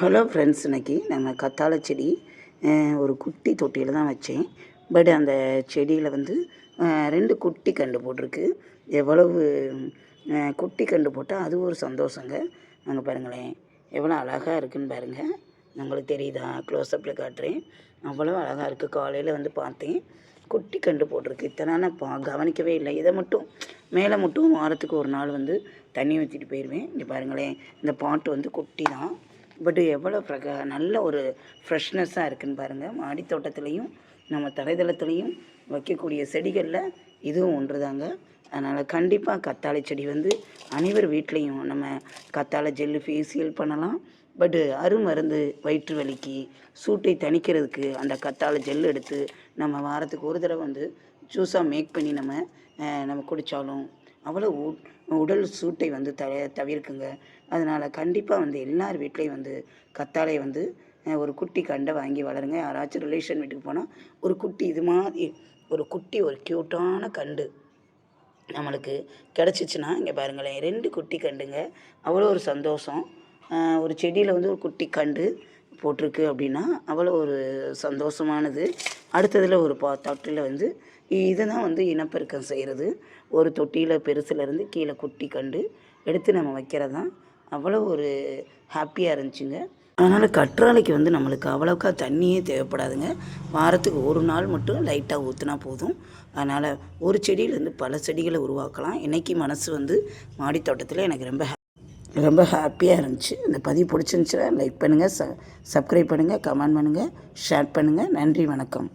Hello friends இன்னைக்கு நம்ம கத்தாழ செடி ஒரு குட்டி தொட்டியில் தான் வச்சேன். பட் அந்த செடியில் வந்து ரெண்டு குட்டி கண்டு போட்டிருக்கு. எவ்வளவு குட்டி கண்டு போட்டால் அது ஒரு சந்தோஷங்க. அங்கே பாருங்களேன். எவ்வளோ அழகாக இருக்குன்னு பாருங்கள் உங்களுக்கு தெரியுதா? க்ளோஸ்அப்பில் காட்டுறேன். அவ்வளோ அழகாக இருக்குது காலையில் வந்து பார்த்தேன். குட்டி கண்டு போட்டிருக்கு. இத்தனை நான் பா கவனிக்கவே இல்லை. இதை மட்டும் மேலே மட்டும் வாரத்துக்கு ஒரு நாள் வந்து தண்ணி ஊற்றிட்டு போயிடுவேன் இங்கே பாருங்களேன். இந்த பாட்டு வந்து குட்டி தான். பட் எவ்வளோ பிரக நல்ல ஒரு ஃப்ரெஷ்னஸ்ஸாக இருக்குன்னு பாருங்கள் மாடி தோட்டத்துலேயும் நம்ம தரைதளத்துலேயும் வைக்கக்கூடிய செடிகளில் இதுவும் ஒன்று தாங்க அதனால் கண்டிப்பாக கத்தாழை செடி வந்து அனைவர் வீட்லேயும் நம்ம கத்தாழை ஜெல்லு ஃபேஷியல் பண்ணலாம். பட்டு அருமருந்து வயிற்று வலிக்கு சூட்டை தணிக்கிறதுக்கு அந்த கத்தாழை ஜெல் எடுத்து நம்ம வாரத்துக்கு ஒரு தடவை வந்து ஜூஸாக மேக் பண்ணி நம்ம நம்ம குடித்தாலும் அவ்வளோ உ- உடல் சூட்டை வந்து த தவிர்க்குங்க. அதனால் கண்டிப்பாக வந்து எல்லார் வீட்லேயும் வந்து கத்தாழை வந்து ஒரு குட்டி கண்டை வாங்கி வளருங்க. யாராச்சும் ரிலேஷன் வீட்டுக்கு போனால் ஒரு குட்டி இது மாதிரி ஒரு குட்டி ஒரு க்யூட்டான கண்டு நம்மளுக்கு கிடச்சிச்சின்னா இங்கே பாருங்களேன் ரெண்டு குட்டி கண்டுங்க. அவ்வளோ ஒரு சந்தோஷம். ஒரு செடியில் வந்து ஒரு குட்டி கண்டு போட்டிருக்கு அப்படின்னா அவ்வளோ ஒரு சந்தோஷமானது. அடுத்ததில் ஒரு பா தொட்டியில் வந்து இதை தான் வந்து இனப்பெருக்கம் செய்கிறது ஒரு தொட்டியில் பெருசுலேருந்து கீழே குட்டி கண்டு எடுத்து நம்ம வைக்கிறது தான் அவ்வளோ ஒரு ஹாப்பியாக இருந்துச்சுங்க. அதனால் கற்றாழைக்கு வந்து நம்மளுக்கு அவ்வளோக்கா தண்ணியே தேவைப்படாதுங்க. வாரத்துக்கு ஒரு நாள் மட்டும் லைட்டாக ஊற்றுனா போதும். அதனால் ஒரு செடியிலேருந்து பல செடிகளை உருவாக்கலாம். இன்றைக்கி மனசு வந்து மாடி தோட்டத்தில் எனக்கு ரொம்ப ரொம்ப ஹாப்பியாக இருந்துச்சு. இந்த பதிவு பிடிச்சிருந்துச்சுன்னா லைக் பண்ணுங்கள் ச சப்ஸ்கிரைப் பண்ணுங்கள் கமெண்ட் பண்ணுங்கள் ஷேர் பண்ணுங்கள் நன்றி வணக்கம்.